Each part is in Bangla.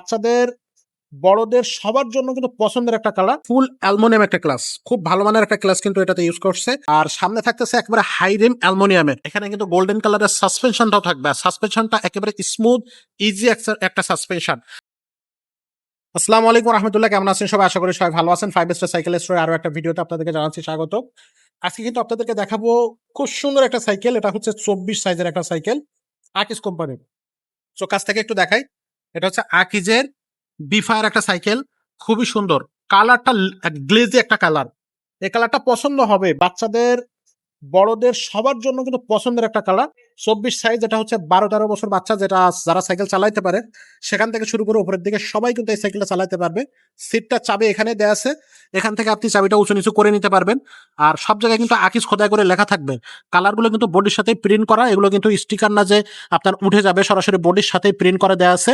বাচ্চাদের, বড়দের সবার জন্য কিন্তু পছন্দের একটা কালার ফুল অ্যালমোনিয়াম একটা ক্লাস খুব ভালো মানের একটা ক্লাস কিন্তু এটাতে ইউজ করছে। আর সামনে থাকতেছে একেবারে হাই রিম অ্যালমোনিয়ামের এখানে কিন্তু গোল্ডেন কালারের সাসপেনশনটাও থাকবে। সাসপেনশনটা একেবারে স্মুথ ইজি একটা সাসপেনশন আসসালামু আলাইকুম রহমতুল্লাহ, কেমন আছেন সবাই? আশা করি সবাই ভালো আছেন। ফাইভ স্টার সাইকেল স্টোরে আরও একটা ভিডিওতে আপনাদেরকে জানাচ্ছি স্বাগত। আজকে কিন্তু আপনাদেরকে দেখাবো খুব সুন্দর একটা সাইকেল এটা হচ্ছে চব্বিশ সাইজের একটা সাইকেল আকিজ কোম্পানির তো কাছ থেকে একটু দেখাই। এটা হচ্ছে আকিজের বিফায়ার একটা সাইকেল খুবই সুন্দর। কালারটা গ্লেজি একটা কালার এই কালারটা পছন্দ হবে বাচ্চাদের, বড়দের, সবার জন্য কিন্তু পছন্দের একটা কালার চব্বিশ সাইজ এটা হচ্ছে বারো তেরো বছর বাচ্চা যেটা যারা সাইকেল চালাইতে পারে, সেখান থেকে শুরু করে উপরের দিকে সবাই কিন্তু এই সাইকেলটা চালাতে পারবে। সিটটা চাবি এখানে দেয়া আছে, এখান থেকে আপনি চাবিটা উঁচু নিচু করে নিতে পারবেন। আর সব জায়গায় কিন্তু আকিস খোদাই করে লেখা থাকবে। কালারগুলো কিন্তু বডির সাথে প্রিন্ট করা, এগুলো কিন্তু স্টিকার না যে আপনার উঠে যাবে, সরাসরি বডির সাথে প্রিন্ট করে দেওয়া আছে।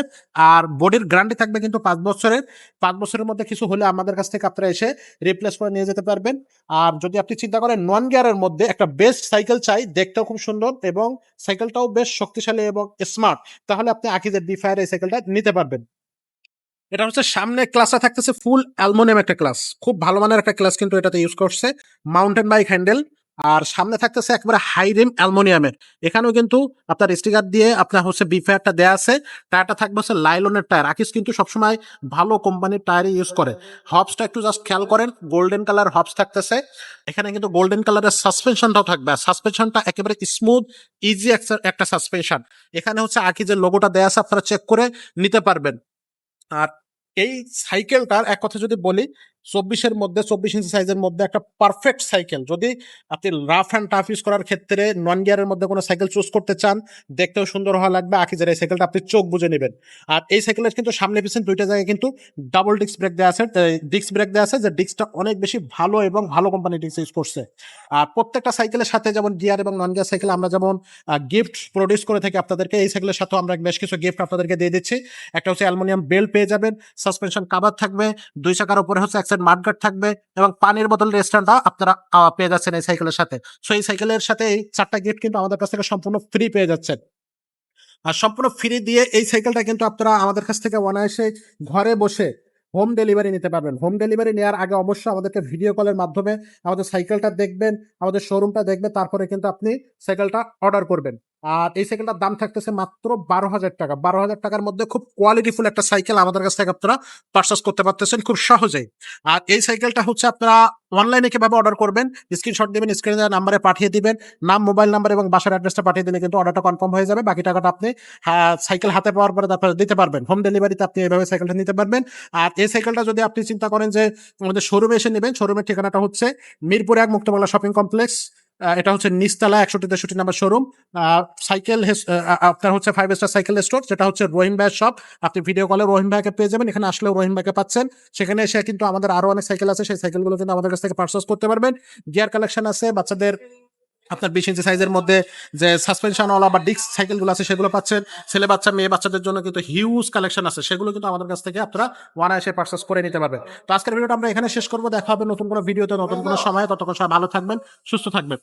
আর বডির গ্যারান্টি থাকবে কিন্তু পাঁচ বছরের। পাঁচ বছরের মধ্যে কিছু হলে আমাদের কাছ থেকে আপনারা এসে রিপ্লেস করে নিয়ে যেতে পারবেন। আর যদি আপনি চিন্তা করেন নন গিয়ারের মধ্যে একটা বেস্ট সাইকেল চাই, দেখতেও খুব সুন্দর এবং সাইকেলটাও বেশ শক্তিশালী এবং স্মার্ট তাহলে আপনি আকিজের ডিফায়ার এই সাইকেলটা নিতে পারবেন। এটা হচ্ছে সামনে ক্লাসটা থাকতেছে ফুল অ্যালমোনিয়াম একটা ক্লাস খুব ভালো মানের একটা ক্লাস কিন্তু এটাতে ইউজ করছে। মাউন্টেন বাইক হ্যান্ডেল আর সামনে থাকতেছে একবারে হাই রিম অ্যালমোনিয়ামের। এখানেও কিন্তু আপনার স্টিকার দিয়ে আপনার হচ্ছে বিফায়ারটা দেওয়া আছে। টায়ারটা থাকবে হচ্ছে লাইলনের টায়ার আকিস কিন্তু সবসময় ভালো কোম্পানির টায়ারই ইউজ করে। হবসটা একটু জাস্ট খেয়াল করেন গোল্ডেন কালার হবস থাকতেছে। এখানে কিন্তু গোল্ডেন কালারের সাসপেনশনটাও থাকবে। আর সাসপেনশনটা একেবারে স্মুথ ইজি একটা সাসপেনশন এখানে হচ্ছে আকিজের লোগোটা দেয়া আছে, আপনারা চেক করে নিতে পারবেন। আর এই সাইকেলটার এক কথা যদি বলি চব্বিশের মধ্যে, চব্বিশ ইঞ্চি সাইজের মধ্যে একটা পারফেক্ট সাইকেল যদি আপনি রাফ অ্যান্ড টাফ ইউজ করার ক্ষেত্রে নন গিয়ারের মধ্যে কোনো সাইকেল চুজ করতে চান, দেখতেও সুন্দর হওয়া লাগবে। আকিজের এই সাইকেলটা আপনি চোখ বুঝে নেবেন। আর এই সাইকেলের কিন্তু সামনে পিছনে দুইটা জায়গায় কিন্তু ডাবল ডিস্ক ব্রেক দেওয়া আছে ডিস্ক ব্রেক দেওয়া আছে, যে ডিস্কটা অনেক বেশি ভালো এবং ভালো কোম্পানির ডিস্ক ইউজ করছে। আর প্রত্যেকটা সাইকেলের সাথে যেমন গিয়ার এবং নন গিয়ার সাইকেল আমরা যেমন গিফট প্রডিউস করে থাকি আপনাদেরকে, এই সাইকেলের সাথেও আমরা বেশ কিছু গিফট আপনাদেরকে দিয়ে দিচ্ছি। একটা হচ্ছে অ্যালুমিনিয়াম বেল পেয়ে যাবেন সাসপেনশন কাভার থাকবে, দুই চাকার উপরে হচ্ছে সাইড মাঠগার্ড থাকবে এবং পানির বোতল রেস্টুরেন্টটা আপনারা পেয়ে যাচ্ছেন এই সাইকেলের সাথে। সো এই সাইকেলের সাথে এই চারটা গিফট কিন্তু আমাদের কাছ থেকে সম্পূর্ণ ফ্রি পেয়ে যাচ্ছেন। আর সম্পূর্ণ ফ্রি দিয়ে এই সাইকেলটা কিন্তু আপনারা আমাদের কাছ থেকে অনায়াসে ঘরে বসে হোম ডেলিভারি নিতে পারবেন। হোম ডেলিভারি নেওয়ার আগে অবশ্যই আমাদেরকে ভিডিও কলের মাধ্যমে আমাদের সাইকেলটা দেখবেন, আমাদের শোরুমটা দেখবেন, তারপরে কিন্তু আপনি সাইকেলটা অর্ডার করবেন। আর এই সাইকেলটার দাম থাকতেছে মাত্র বারো হাজার টাকা। বারো হাজার টাকার মধ্যে খুব কোয়ালিটিফুল একটা সাইকেল আমাদের কাছ থেকে আপনারা পারচেস করতে পারতেছেন খুব সহজেই। আর এই সাইকেলটা হচ্ছে আপনারা অনলাইনে কীভাবে অর্ডার করবেন স্ক্রিনশট দিবেন স্ক্রিনে নাম্বারে পাঠিয়ে দিবেন নাম মোবাইল নাম্বার এবং বাসার অ্যাড্রেসটা পাঠিয়ে দিলে কিন্তু অর্ডারটা কনফার্ম হয়ে যাবে। বাকি টাকাটা আপনি হ্যাঁ, সাইকেল হাতে পাওয়ার পরে তারপরে দিতে পারবেন। হোম ডেলিভারিতে আপনি এইভাবে সাইকেলটা নিতে পারবেন। আর এই সাইকেলটা যদি আপনি চিন্তা করেন যে আমাদের শোরুমে এসে নেবেন শোরুমের ঠিকানাটা হচ্ছে মিরপুর এক মুক্তবাংলা শপিং কমপ্লেক্স এটা হচ্ছে নিস্তালা একশো তেষট্টি নাম্বার শোরুম সাইকেল আপনার হচ্ছে ফাইভ স্টার সাইকেল স্টোর যেটা হচ্ছে রহিম ভাইয়ের শপ আপনি ভিডিও কলে রহিম ভাইকে পেয়ে যাবেন, এখানে আসলেও রহিম ভাইকে পাচ্ছেন। সেখানে এসে কিন্তু আমাদের আরও অনেক সাইকেল আছে, সেই সাইকেলগুলো কিন্তু আমাদের কাছ থেকে পারচেস করতে পারবেন। গিয়ার কালেকশন আছে, বাচ্চাদের আপনার বিশ ইঞ্চি সাইজের মধ্যে যে সাসপেনশন ওলা বা ডিস্ক সাইকেলগুলো আছে, সেগুলো পাচ্ছেন। ছেলে বাচ্চা, মেয়ে বাচ্চাদের জন্য কিন্তু হিউজ কালেকশন আছে। সেগুলো কিন্তু আমাদের কাছ থেকে আপনারা ওয়ান এসে পার্সেস করে নিতে পারবেন। তো আজকের ভিডিওটা আমরা এখানে শেষ করব। দেখা হবে নতুন কোনো ভিডিওতে নতুন কোনো সময়। ততক্ষণ সবাই ভালো থাকবেন, সুস্থ থাকবেন।